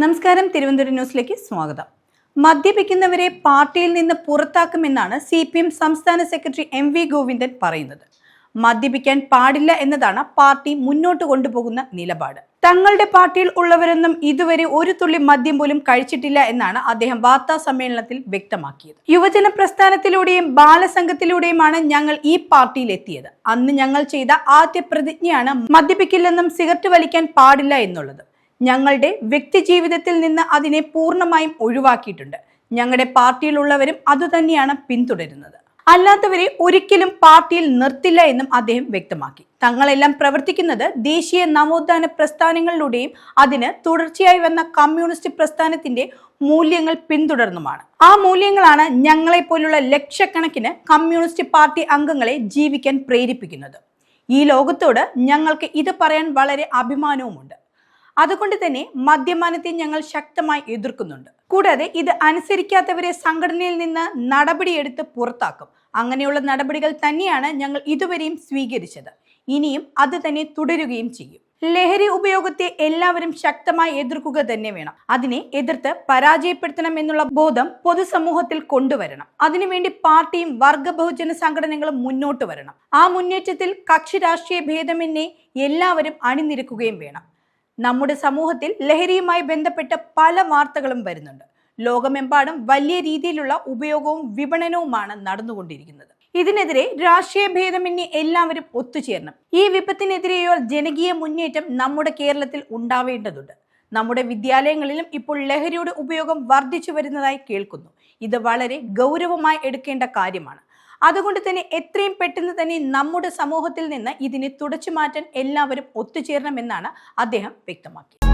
നമസ്കാരം തിരുവനന്തപുരം ന്യൂസിലേക്ക് സ്വാഗതം. മദ്യപിക്കുന്നവരെ പാർട്ടിയിൽ നിന്ന് പുറത്താക്കുമെന്നാണ് സി പി എം സംസ്ഥാന സെക്രട്ടറി എം വി ഗോവിന്ദൻ പറയുന്നത്. മദ്യപിക്കാൻ പാടില്ല എന്നതാണ് പാർട്ടി മുന്നോട്ട് കൊണ്ടുപോകുന്ന നിലപാട്. തങ്ങളുടെ പാർട്ടിയിൽ ഉള്ളവരൊന്നും ഇതുവരെ ഒരു തുള്ളി മദ്യം പോലും കഴിച്ചിട്ടില്ല എന്നാണ് അദ്ദേഹം വാർത്താ സമ്മേളനത്തിൽ വ്യക്തമാക്കിയത്. യുവജന പ്രസ്ഥാനത്തിലൂടെയും ബാലസംഘത്തിലൂടെയുമാണ് ഞങ്ങൾ ഈ പാർട്ടിയിൽ എത്തിയത് അന്ന് ഞങ്ങൾ ചെയ്ത ആദ്യ പ്രതിജ്ഞയാണ് മദ്യപിക്കില്ലെന്നും സിഗരറ്റ് വലിക്കാൻ പാടില്ല എന്നുള്ളത്. ഞങ്ങളുടെ വ്യക്തി ജീവിതത്തിൽ നിന്ന് അതിനെ പൂർണമായും ഒഴിവാക്കിയിട്ടുണ്ട്. ഞങ്ങളുടെ പാർട്ടിയിലുള്ളവരും അതുതന്നെയാണ് പിന്തുടരുന്നത്. അല്ലാത്തവരെ ഒരിക്കലും പാർട്ടിയിൽ നിർത്തില്ല എന്നും അദ്ദേഹം വ്യക്തമാക്കി. തങ്ങളെല്ലാം പ്രവർത്തിക്കുന്നത് ദേശീയ നവോത്ഥാന പ്രസ്ഥാനങ്ങളിലൂടെയും അതിന് തുടർച്ചയായി വന്ന കമ്മ്യൂണിസ്റ്റ് പ്രസ്ഥാനത്തിന്റെ മൂല്യങ്ങൾ പിന്തുടർന്നുമാണ്. ആ മൂല്യങ്ങളാണ് ഞങ്ങളെ പോലുള്ള ലക്ഷക്കണക്കിന് കമ്മ്യൂണിസ്റ്റ് പാർട്ടി അംഗങ്ങളെ ജീവിക്കാൻ പ്രേരിപ്പിക്കുന്നത്. ഈ ലോകത്തോട് ഞങ്ങൾക്ക് ഇത് പറയാൻ വളരെ അഭിമാനവുമുണ്ട്. അതുകൊണ്ട് തന്നെ മദ്യപാനത്തെ ഞങ്ങൾ ശക്തമായി എതിർക്കുന്നുണ്ട്. കൂടാതെ ഇത് അനുസരിക്കാത്തവരെ സംഘടനയിൽ നിന്ന് നടപടിയെടുത്ത് പുറത്താക്കും. അങ്ങനെയുള്ള നടപടികൾ തന്നെയാണ് ഞങ്ങൾ ഇതുവരെയും സ്വീകരിച്ചത്. ഇനിയും അത് തന്നെ തുടരുകയും ചെയ്യും. ലഹരി ഉപയോഗത്തെ എല്ലാവരും ശക്തമായി എതിർക്കുക തന്നെ വേണം. അതിനെ എതിർത്ത് പരാജയപ്പെടുത്തണം എന്നുള്ള ബോധം പൊതുസമൂഹത്തിൽ കൊണ്ടുവരണം. അതിനുവേണ്ടി പാർട്ടിയും വർഗ ബഹുജന സംഘടനകളും മുന്നോട്ട് വരണം. ആ മുന്നേറ്റത്തിൽ കക്ഷി രാഷ്ട്രീയ ഭേദമെന്നെ എല്ലാവരും അണിനിരക്കുകയും വേണം. നമ്മുടെ സമൂഹത്തിൽ ലഹരിയുമായി ബന്ധപ്പെട്ട പല വാർത്തകളും വരുന്നുണ്ട്. ലോകമെമ്പാടും വലിയ രീതിയിലുള്ള ഉപയോഗവും വിപണനവുമാണ് നടന്നുകൊണ്ടിരിക്കുന്നത്. ഇതിനെതിരെ രാഷ്ട്രീയ ഭേദമന്യേ എല്ലാവരും ഒത്തുചേരണം. ഈ വിപത്തിനെതിരെയോ ജനകീയ മുന്നേറ്റം നമ്മുടെ കേരളത്തിൽ ഉണ്ടാവേണ്ടതുണ്ട്. നമ്മുടെ വിദ്യാലയങ്ങളിലും ഇപ്പോൾ ലഹരിയുടെ ഉപയോഗം വർദ്ധിച്ചു വരുന്നതായി കേൾക്കുന്നു. ഇത് വളരെ ഗൗരവമായി എടുക്കേണ്ട കാര്യമാണ്. അതുകൊണ്ട് തന്നെ എത്രയും പെട്ടെന്ന് തന്നെ നമ്മുടെ സമൂഹത്തിൽ നിന്ന് ഇതിനെ തുടച്ചു മാറ്റാൻ എല്ലാവരും ഒത്തുചേരണമെന്നാണ് അദ്ദേഹം വ്യക്തമാക്കിയത്.